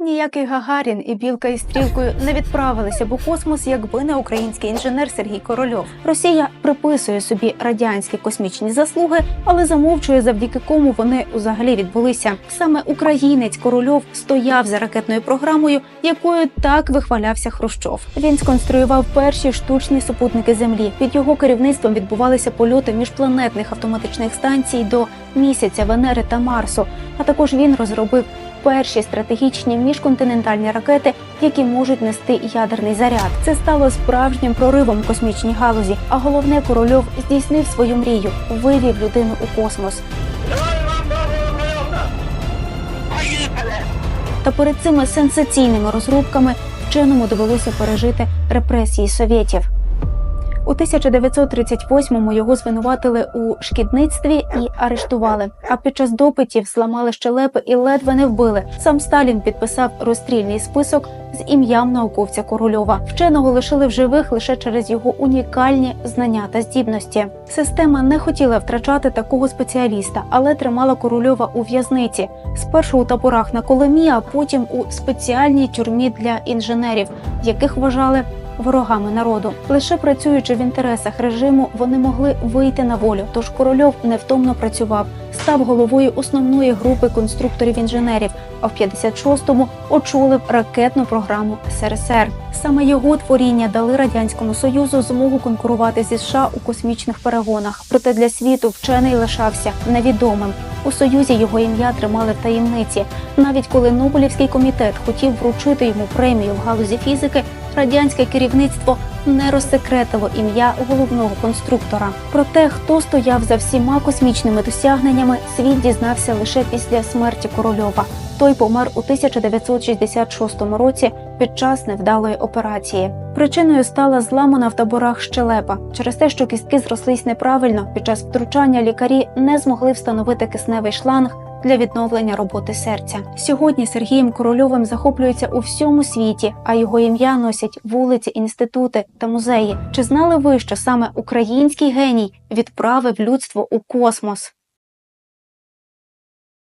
Ніякий Гагарін і білка із стрілкою не відправилися б у космос, якби не український інженер Сергій Корольов. Росія приписує собі радянські космічні заслуги, але замовчує, завдяки кому вони взагалі відбулися. Саме українець Корольов стояв за ракетною програмою, якою так вихвалявся Хрущов. Він сконструював перші штучні супутники Землі. Під його керівництвом відбувалися польоти міжпланетних автоматичних станцій до місяця, Венери та Марсу. А також він розробив перші стратегічні міжконтинентальні ракети, які можуть нести ядерний заряд. Це стало справжнім проривом в космічній галузі. А головне, корольов здійснив свою мрію, вивів людину у космос. Та перед цими сенсаційними розробками вченому довелося пережити репресії совєтів. У 1938-му його звинуватили у шкідництві і арештували. А під час допитів зламали щелепи і ледве не вбили. Сам Сталін підписав розстрільний список з ім'ям науковця Корольова. Вченого лишили в живих лише через його унікальні знання та здібності. Система не хотіла втрачати такого спеціаліста, але тримала Корольова у в'язниці. Спершу у таборах на Коломі, а потім у спеціальній тюрмі для інженерів, яких вважали ворогами народу. Лише працюючи в інтересах режиму, вони могли вийти на волю. Тож корольов невтомно працював, став головою основної групи конструкторів-інженерів. А в 56-му очолив ракетну програму СРСР. Саме його творіння дали радянському союзу змогу конкурувати зі США у космічних перегонах. Проте для світу вчений лишався невідомим. У союзі його ім'я тримали в таємниці. Навіть коли Нобелівський комітет хотів вручити йому премію в галузі фізики, радянське керівництво не розсекретило ім'я головного конструктора. Про те, хто стояв за всіма космічними досягненнями, світ дізнався лише після смерті Корольова. Той помер у 1966 році під час невдалої операції. Причиною стала зламана в таборах щелепа. Через те, що кістки зрослись неправильно, під час втручання лікарі не змогли встановити кисневий шланг для відновлення роботи серця. Сьогодні Сергієм Корольовим захоплюється у всьому світі, а його ім'я носять вулиці, інститути та музеї. Чи знали ви, що саме український геній відправив людство у космос?